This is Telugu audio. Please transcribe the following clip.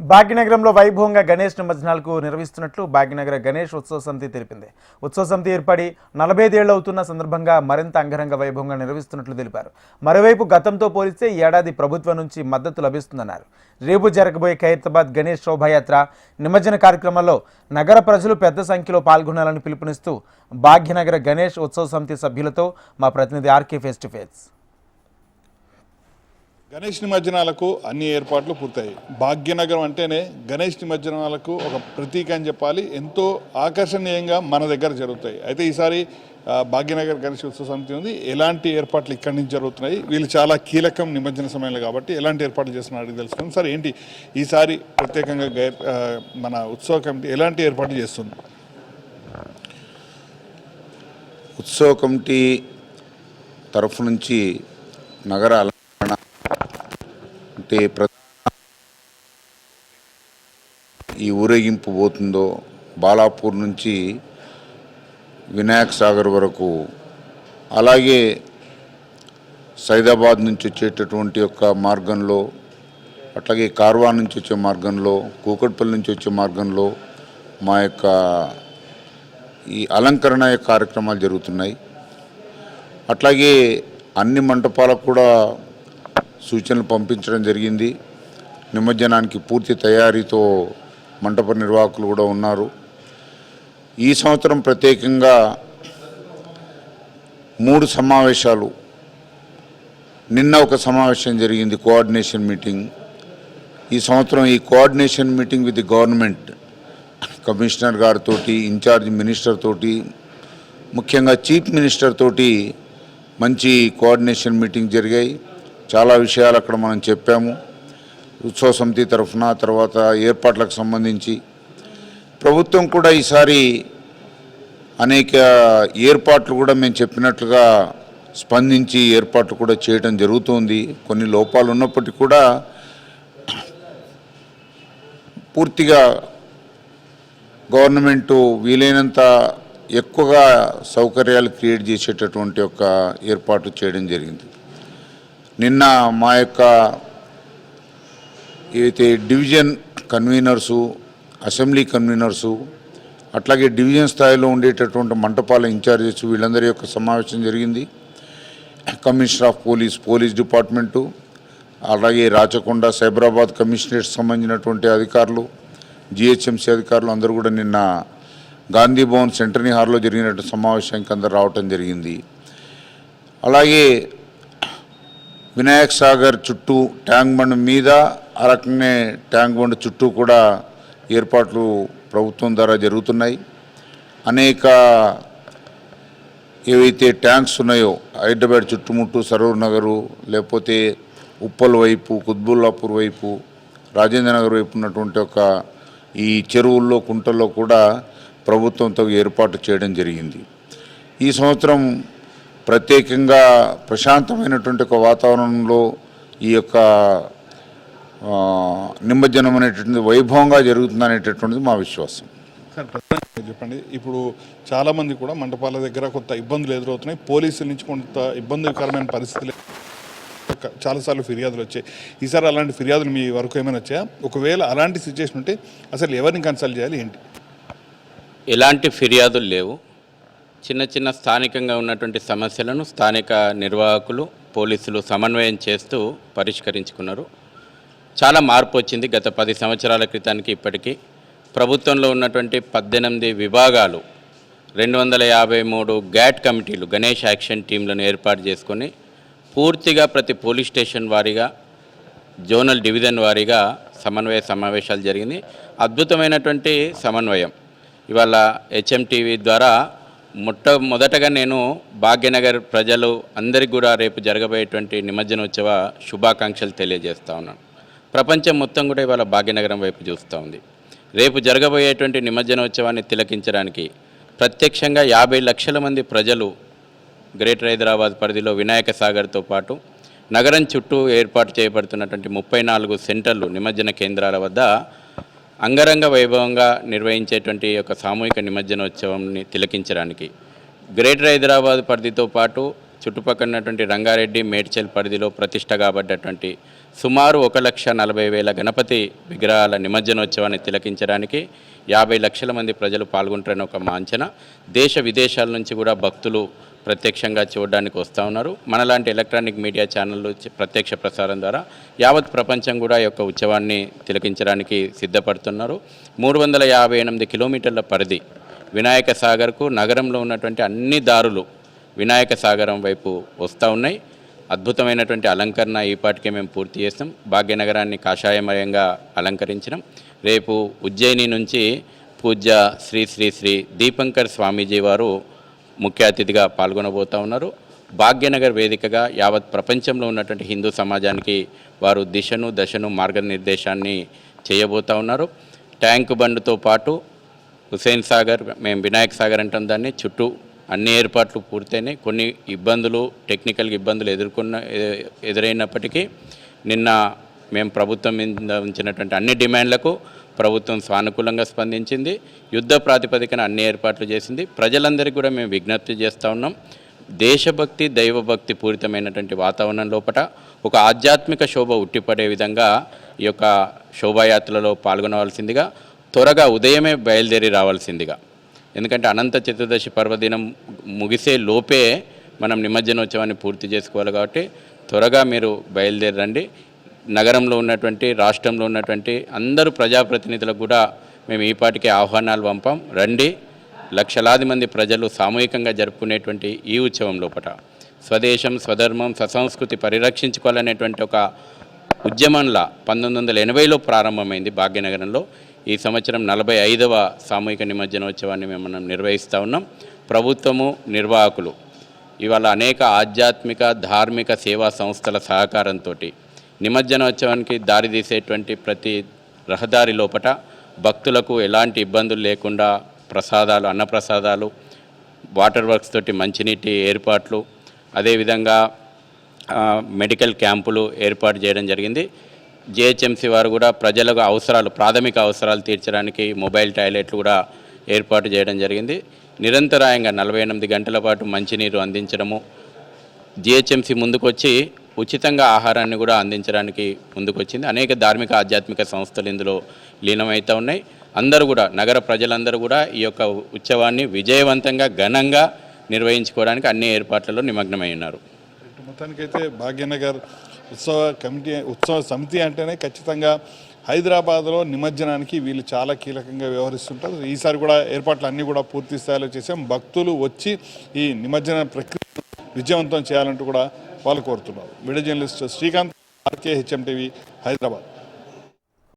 భాగ్యనగరంలో వైభవంగా గణేష్ నిమజ్జనాలకు నిర్వహిస్తున్నట్లు భాగ్యనగర గణేష్ ఉత్సవ సమితి తెలిపింది. ఉత్సవ సమితి ఏర్పడి నలభై ఐదేళ్ళు అవుతున్న సందర్భంగా మరింత అంగరంగ వైభవంగా నిర్వహిస్తున్నట్లు తెలిపారు. మరోవైపు గతంతో పోలిస్తే ఈ ఏడాది ప్రభుత్వం నుంచి మద్దతు లభిస్తుందన్నారు. రేపు జరగబోయే ఖైరతాబాద్ గణేష్ శోభాయాత్ర నిమజ్జన కార్యక్రమంలో నగర ప్రజలు పెద్ద సంఖ్యలో పాల్గొనాలని పిలుపునిస్తూ భాగ్యనగర గణేష్ ఉత్సవ సమితి సభ్యులతో మా ప్రతినిధి RK face to face. Ganesh నిమజ్జనాలకు అన్ని ఏర్పాట్లు పూర్తయ్యాయి. భాగ్యనగరం అంటేనే గణేష్ నిమజ్జనాలకు ఒక ప్రతీక అని చెప్పాలి. ఎంతో ఆకర్షణీయంగా మన దగ్గర జరుగుతాయి. అయితే ఈసారి భాగ్యనగర్ గణేష్ ఉత్సవ సమితి ఉంది. ఎలాంటి ఏర్పాట్లు ఇక్కడి నుంచి జరుగుతున్నాయి? వీళ్ళు చాలా కీలకం నిమజ్జన సమయంలో కాబట్టి ఎలాంటి ఏర్పాట్లు చేస్తున్నారు అడిగి తెలుసుకుందాం. సార్ ఏంటి ఈసారి ప్రత్యేకంగా మన ఉత్సవ కమిటీ ఎలాంటి ఏర్పాట్లు చేస్తుంది? ఉత్సవ కమిటీ తరఫు నుంచి నగరాల అంటే ఈ ఊరేగింపు పోతుందో బాలాపూర్ నుంచి వినాయక్ సాగర్ వరకు అలాగే సైదాబాద్ నుంచి వచ్చేటటువంటి యొక్క మార్గంలో అట్లాగే కార్వా నుంచి వచ్చే మార్గంలో కూకట్పల్లి నుంచి వచ్చే మార్గంలో మా యొక్క ఈ అలంకరణ కార్యక్రమాలు జరుగుతున్నాయి. అట్లాగే అన్ని మంటపాలకు కూడా సూచనలు పంపించడం జరిగింది. నిమజ్జనానికి పూర్తి తయారీతో మంటప నిర్వాహకులు కూడా ఉన్నారు. ఈ సంవత్సరం ప్రత్యేకంగా మూడు సమావేశాలు. నిన్న ఒక సమావేశం జరిగింది కోఆర్డినేషన్ మీటింగ్. ఈ సంవత్సరం ఈ coordination meeting with government commissioner గారితో ఇన్ఛార్జ్ మినిస్టర్ తోటి ముఖ్యంగా చీఫ్ మినిస్టర్ తోటి మంచి కోఆర్డినేషన్ మీటింగ్ జరిగాయి. చాలా విషయాలు అక్కడ మనం చెప్పాము. ఉత్సవ సమితి తరఫున తర్వాత ఏర్పాట్లకు సంబంధించి. ప్రభుత్వం కూడా ఈసారి అనేక ఏర్పాట్లు కూడా మేము చెప్పినట్లుగా స్పందించి ఏర్పాట్లు కూడా చేయడం జరుగుతుంది. కొన్ని లోపాలు ఉన్నప్పటికీ కూడా పూర్తిగా గవర్నమెంటు వీలైనంత ఎక్కువగా సౌకర్యాలు క్రియేట్ చేసేటటువంటి ఒక ఏర్పాటు చేయడం జరిగింది. నిన్న మా యొక్క ఏదైతే డివిజన్ కన్వీనర్సు అసెంబ్లీ కన్వీనర్సు అట్లాగే డివిజన్ స్థాయిలో ఉండేటటువంటి మంటపాల ఇన్ఛార్జెస్ వీళ్ళందరి యొక్క సమావేశం జరిగింది. Commissioner of police police department అలాగే రాచకొండ సైబరాబాద్ కమిషనరేట్ సంబంధించినటువంటి అధికారులు జిహెచ్ఎంసీ అధికారులు అందరూ కూడా నిన్న గాంధీ భవన్ సెంటర్ని హాల్లో జరిగినటువంటి సమావేశానికి అందరు రావటం జరిగింది. అలాగే వినాయక్ సాగర్ చుట్టూ ట్యాంక్ బండ్ మీద ఆ రకంగానే ట్యాంక్ బండ్ చుట్టూ కూడా ఏర్పాట్లు ప్రభుత్వం ద్వారా జరుగుతున్నాయి. అనేక ఏవైతే ట్యాంక్స్ ఉన్నాయో హైదరాబాద్ చుట్టుముట్టు సరూర్ నగరు లేకపోతే ఉప్పల్ వైపు కుత్బుల్లాపూర్ వైపు రాజేంద్ర నగర్ వైపు ఉన్నటువంటి ఒక ఈ చెరువుల్లో కుంటల్లో కూడా ప్రభుత్వంతో ఏర్పాటు చేయడం జరిగింది. ఈ సంవత్సరం ప్రత్యేకంగా ప్రశాంతమైనటువంటి ఒక వాతావరణంలో ఈ యొక్క ఆ, నిమజ్జనం అనేటువంటిది వైభవంగా జరుగుతుంది అనేటటువంటిది మా విశ్వాసం. చెప్పండి. ఇప్పుడు చాలా మంది కూడా మంటపాల దగ్గర కొంత ఇబ్బందులు ఎదురవుతున్నాయి. పోలీసుల నుంచి కొంత ఇబ్బందికరమైన పరిస్థితులు చాలాసార్లు ఫిర్యాదులు వచ్చాయి. ఈసారి అలాంటి ఫిర్యాదులు మీ వరకు ఏమైనా వచ్చాయా? ఒకవేళ అలాంటి సిచ్యువేషన్ ఉంటే అసలు ఎవరిని కన్సల్ట్ చేయాలి? ఏంటి? ఎలాంటి ఫిర్యాదులు లేవు. చిన్న చిన్న స్థానికంగా ఉన్నటువంటి సమస్యలను స్థానిక నిర్వాహకులు పోలీసులు సమన్వయం చేస్తూ పరిష్కరించుకున్నారు. చాలా మార్పు వచ్చింది గత పది సంవత్సరాల క్రితానికి ఇప్పటికీ. ప్రభుత్వంలో ఉన్నటువంటి పద్దెనిమిది విభాగాలు రెండు వందల యాభై మూడు గ్యాట్ కమిటీలు గణేష్ యాక్షన్ టీంలను ఏర్పాటు చేసుకొని పూర్తిగా ప్రతి పోలీస్ స్టేషన్ వారీగా జోనల్ డివిజన్ వారీగా సమన్వయ సమావేశాలు జరిగింది. అద్భుతమైనటువంటి సమన్వయం. ఇవాళ హెచ్ఎంటీవీ ద్వారా మొట్ట మొదటగా నేను భాగ్యనగర్ ప్రజలు అందరికీ కూడా రేపు జరగబోయేటువంటి నిమజ్జనోత్సవ శుభాకాంక్షలు తెలియజేస్తా ఉన్నాను. ప్రపంచం మొత్తం కూడా ఇవాళ భాగ్యనగరం వైపు చూస్తూ ఉంది. రేపు జరగబోయేటువంటి నిమజ్జనోత్సవాన్ని తిలకించడానికి ప్రత్యక్షంగా యాభై లక్షల మంది ప్రజలు గ్రేటర్ హైదరాబాద్ పరిధిలో వినాయక సాగర్తో పాటు నగరం చుట్టూ ఏర్పాటు చేయబడుతున్నటువంటి ముప్పై నాలుగు సెంటర్లు నిమజ్జన కేంద్రాల వద్ద అంగరంగ వైభవంగా నిర్వహించేటువంటి ఒక సామూహిక నిమజ్జనోత్సవంని తిలకించడానికి గ్రేటర్ హైదరాబాద్ పరిధితో పాటు చుట్టుపక్కల ఉన్నటువంటి రంగారెడ్డి మేడ్చల్ పరిధిలో ప్రతిష్ట కాబడ్డటువంటి సుమారు ఒక లక్ష నలభై వేల గణపతి విగ్రహాల నిమజ్జనోత్సవాన్ని తిలకించడానికి యాభై లక్షల మంది ప్రజలు పాల్గొంటారని ఒక మాంచన దేశ విదేశాల నుంచి కూడా భక్తులు ప్రత్యక్షంగా చూడడానికి వస్తూ ఉన్నారు. మనలాంటి ఎలక్ట్రానిక్ మీడియా ఛానళ్ళు ప్రత్యక్ష ప్రసారం ద్వారా యావత్ ప్రపంచం కూడా యొక్క ఉత్సవాన్ని తిలకించడానికి సిద్ధపడుతున్నారు. మూడు వందల యాభై ఎనిమిది కిలోమీటర్ల పరిధి వినాయక సాగర్కు నగరంలో ఉన్నటువంటి అన్ని దారులు వినాయక సాగరం వైపు వస్తూ ఉన్నాయి. అద్భుతమైనటువంటి అలంకరణ ఈపాటికే మేము పూర్తి చేస్తాం. భాగ్యనగరాన్ని కాషాయమయంగా అలంకరించడం రేపు ఉజ్జయిని నుంచి పూజ్య శ్రీ శ్రీ శ్రీ దీపంకర్ స్వామీజీ వారు ముఖ్య అతిథిగా పాల్గొనబోతూ ఉన్నారు. భాగ్యనగర్ వేదికగా యావత్ ప్రపంచంలో ఉన్నటువంటి హిందూ సమాజానికి వారు దిశను దశను మార్గనిర్దేశాన్ని చేయబోతూ ఉన్నారు. ట్యాంక్ బండ్తో పాటు హుసేన్ సాగర్ మేము వినాయక్ సాగర్ అంటాం దాన్ని చుట్టూ అన్ని ఏర్పాట్లు పూర్తయినాయి. కొన్ని ఇబ్బందులు టెక్నికల్ ఇబ్బందులు ఎదుర్కొన్న ఎదురైనప్పటికీ నిన్న మేము ప్రభుత్వం మీద ఉంచినటువంటి అన్ని డిమాండ్లకు ప్రభుత్వం సానుకూలంగా స్పందించింది. యుద్ధ ప్రాతిపదికన అన్ని ఏర్పాట్లు చేసింది. ప్రజలందరికీ కూడా మేము విజ్ఞప్తి చేస్తూ ఉన్నాం. దేశభక్తి దైవభక్తి పూరితమైనటువంటి వాతావరణం లోపల ఒక ఆధ్యాత్మిక శోభ ఉట్టిపడే విధంగా ఈ యొక్క శోభాయాత్రలో పాల్గొనవలసిందిగా త్వరగా ఉదయమే బయలుదేరి రావాల్సిందిగా. ఎందుకంటే అనంత చతుర్దశి పర్వదినం ముగిసే లోపే మనం నిమజ్జనోత్సవాన్ని పూర్తి చేసుకోవాలి కాబట్టి త్వరగా మీరు బయలుదేరండి. నగరంలో ఉన్నటువంటి రాష్ట్రంలో ఉన్నటువంటి అందరూ ప్రజాప్రతినిధులకు కూడా మేము ఈపాటికే ఆహ్వానాలు పంపాం. రండి. లక్షలాది మంది ప్రజలు సామూహికంగా జరుపుకునేటువంటి ఈ ఉత్సవం లోపల స్వదేశం స్వధర్మం ససంస్కృతి పరిరక్షించుకోవాలనేటువంటి ఒక ఉద్యమంలా పంతొమ్మిది వందల ఎనభైలో ప్రారంభమైంది భాగ్యనగరంలో. ఈ సంవత్సరం నలభై ఐదవ సామూహిక నిమజ్జనోత్సవాన్ని మేము మనం నిర్వహిస్తూ ఉన్నాం. ప్రభుత్వము నిర్వాహకులు. ఇవాళ అనేక ఆధ్యాత్మిక ధార్మిక సేవా సంస్థల సహకారంతో నిమజ్జనోత్సవానికి దారితీసేటువంటి ప్రతి రహదారి లోపట భక్తులకు ఎలాంటి ఇబ్బందులు లేకుండా ప్రసాదాలు అన్నప్రసాదాలు వాటర్ వర్క్స్ తోటి మంచినీటి ఏర్పాట్లు అదేవిధంగా మెడికల్ క్యాంపులు ఏర్పాటు చేయడం జరిగింది. జిహెచ్ఎంసీ వారు కూడా ప్రజలకు అవసరాలు ప్రాథమిక అవసరాలు తీర్చడానికి మొబైల్ టాయిలెట్లు కూడా ఏర్పాటు చేయడం జరిగింది. నిరంతరాయంగా నలభై ఎనిమిది గంటల పాటు మంచినీరు అందించడము. జిహెచ్ఎంసీ ముందుకొచ్చి ఉచితంగా ఆహారాన్ని కూడా అందించడానికి ముందుకొచ్చింది. అనేక ధార్మిక ఆధ్యాత్మిక సంస్థలు ఇందులో లీనమవుతూ ఉన్నాయి. అందరూ కూడా నగర ప్రజలందరూ కూడా ఈ యొక్క ఉత్సవాన్ని విజయవంతంగా ఘనంగా నిర్వహించుకోవడానికి అన్ని ఏర్పాట్లలో నిమగ్నమై ఉన్నారు. మొత్తానికైతే భాగ్యనగర్ ఉత్సవ కమిటీ ఉత్సవ సమితి అంటేనే ఖచ్చితంగా హైదరాబాద్లో నిమజ్జనానికి వీళ్ళు చాలా కీలకంగా వ్యవహరిస్తుంటారు. ఈసారి కూడా ఏర్పాట్లు అన్నీ కూడా పూర్తి స్థాయిలో చేసాం భక్తులు వచ్చి ఈ నిమజ్జన ప్రక్రియ విజయవంతం చేయాలంటూ కూడా వాళ్ళు కోరుతున్నారు media journalist Srikanth RK HM TV Hyderabad.